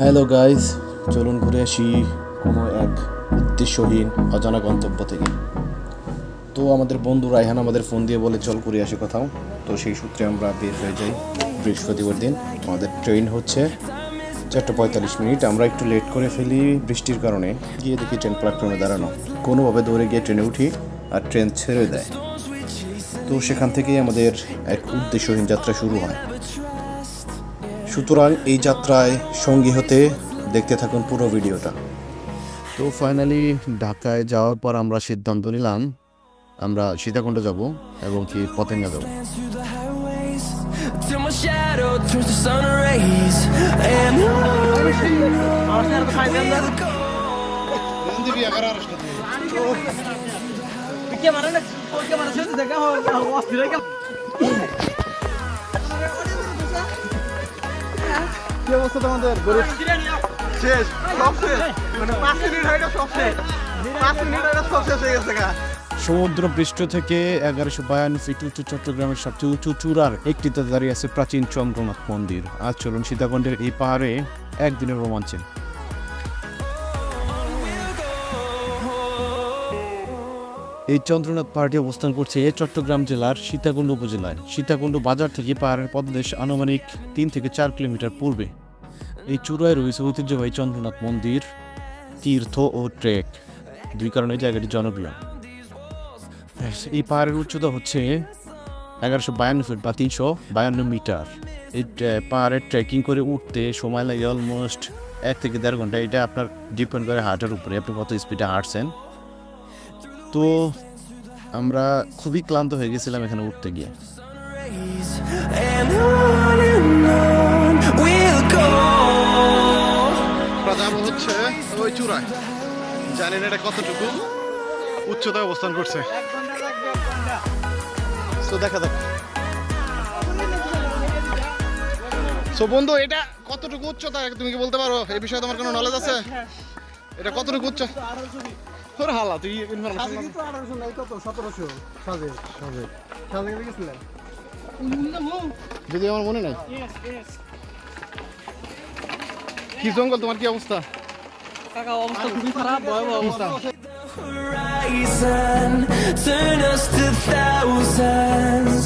Hello guys চলুন ঘুরে আসি কোনো এক উদ্দেশ্যহীন, অজানা গন্তব্য থেকে। তো আমাদের বন্ধু রায়হান আমাদের ফোন দিয়ে বলে, চল ঘুরে আসি কোথাও। তো সেই সূত্রে আমরা বের হয়ে যাই বৃহস্পতিবার দিন। আমাদের ট্রেন হচ্ছে চারটে পঁয়তাল্লিশ মিনিট। আমরা একটু লেট করে ফেলি বৃষ্টির কারণে। গিয়ে দেখি ট্রেন প্ল্যাটফর্মে দাঁড়ানো। কোনোভাবে দৌড়ে গিয়ে ট্রেনে উঠি আর ট্রেন ছেড়ে দেয়। তো সেখান থেকেই আমাদের এক উদ্দেশ্যহীন যাত্রা শুরু হয়। সুতরাং এই যাত্রায় সঙ্গী হতে দেখতে থাকুন পুরো ভিডিওটা। তো ফাইনালি ঢাকায় যাওয়ার পর আমরা সিদ্ধান্ত নিলাম আমরা সীতাকুণ্ড যাব এবং কি পতেঙ্গা যাব। Through কি অবস্থা তোমাদের? গরিব শেষ সব শেষ? মানে পাঁচ মিনিট হাইটা গেছে সব শেষ। পাঁচ মিনিট হাইটা গেছে সব শেষ হয়ে গেছে গা। সমুদ্র পৃষ্ঠ থেকে এগারোশো বায়ান্ন ফিট উঁচু চট্টগ্রামের সবচেয়ে উঁচু চূড়ার একটিতে দাঁড়িয়ে আছে প্রাচীন চন্দ্রনাথ মন্দির। আজ চলুন সীতাকুণ্ডের এই পাহাড়ে একদিনের রোমাঞ্চে এই চন্দ্রনাথ পাহাড়টি অবস্থান করছে এ চট্টগ্রাম জেলার সীতাকুণ্ড উপজেলায়। সীতাকুণ্ড বাজার থেকে পাহাড়ের পদদেশ আনুমানিক তিন থেকে চার কিলোমিটার পূর্বে। এই চূড়ায় রয়েছে ঐতিহ্যবাহী চন্দ্রনাথ মন্দির, তীর্থ ও ট্রেক। দুই কারণে জায়গাটি জনপ্রিয়। এই পাহাড়ের উচ্চতা হচ্ছে এগারোশো বায়ান্ন ফিট বা তিনশো বায়ান্ন মিটার। এই পাহাড়ে ট্রেকিং করে উঠতে সময় লাগে অলমোস্ট এক থেকে দেড় ঘণ্টা। এটা আপনার ডিপেন্ড করে হার্টের উপরে। আপনি কত স্পিডে হাঁটছেন? তো আমরা খুবই ক্লান্ত হয়ে গেছিলাম এখানে উঠতে গিয়ে। হচ্ছে এটা কতটুকু। উচ্চতায় অবস্থান করছে। তো দেখা এটা কতটুকু উচ্চতা? তুমি কি বলতে পারো? এই বিষয়ে তোমার কোনো নলেজ আছে? এটা কতটুকু উচ্চ তোর হালা তুই ইনফরমেশন যদি আমার মনে নাই। কি জঙ্গল তোমার কি অবস্থা? Horizon turn us to thousands.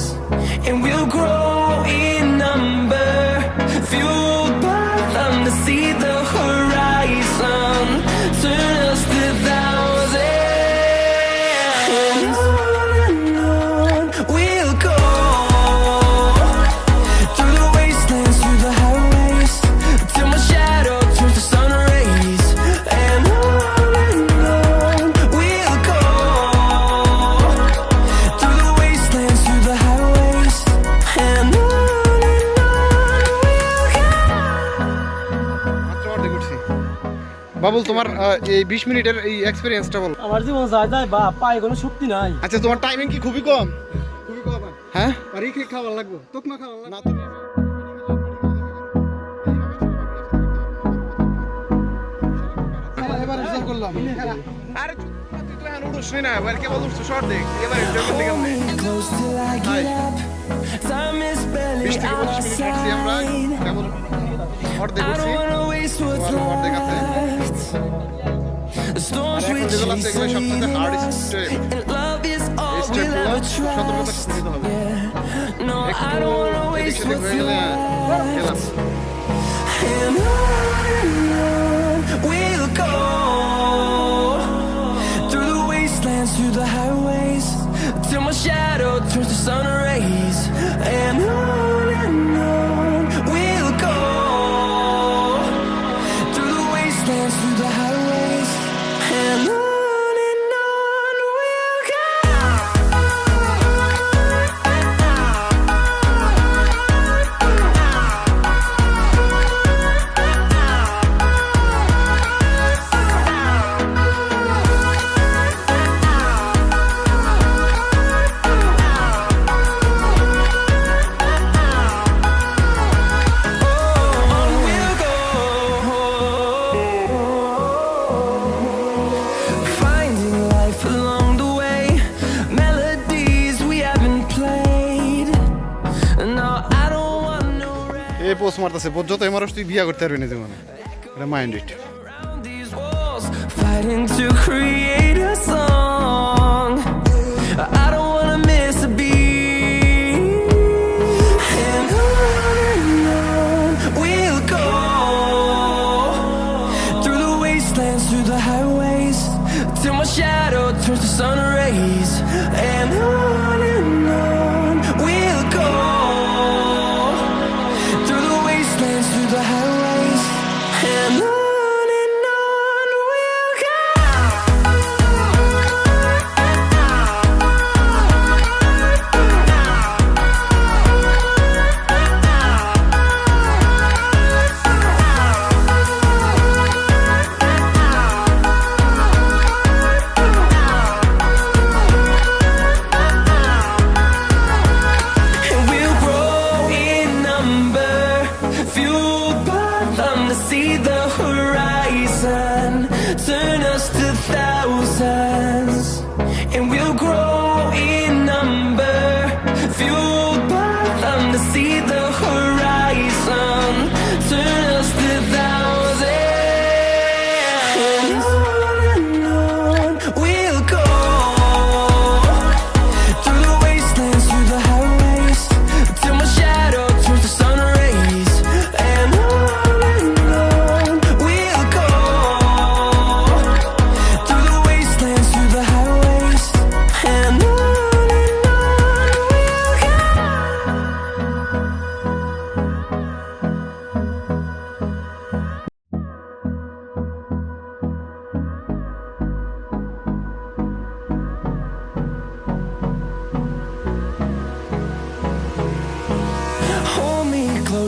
Babul তোমার এই বিশ মিনিটের এই এক্সপিরিয়েন্সটা বল। আমার জীবন যায় যায় বা পায়ে কোনো শক্তি নাই। আচ্ছা তোমার টাইমিং কি খুবই কম? খুবই কম হ্যাঁ। আর কি খাবার লাগবে। তোক না খাওয়া না তুমি এবার হিসাব করলাম। আরে তুই তো এখন উঠছিস না এবার কেবল উঠছিস শর্ট দেখ এবার করতে কেমন বিশ থেকে পঁচিশ মিনিট আমরা অর্ধেক I উঠছি don't wanna waste what's তোমার অর্ধেক আছে left The storms R we এখন যেগুলো আছে এগুলো chase সবচেয়ে leave hard us step And love is এই all we'll স্টেপগুলো ever সতর্কতার trust সাথে নিতে হবে No, I একটু don't wanna এদিক waste সেদিক what's হয়ে গেলে left গেলাম And on and on we'll go Through the wastelands, through the highways Till my shadow turns to sun post মারতেছে যত মানুষ তুই বিয়া করতে পারবি না জীবনে এটা minded Around these walls, fighting to create a song. I don't wanna miss a beat. And on and on we'll go through the wastelands, through the highways, till my shadow turns to sun rays. And on turn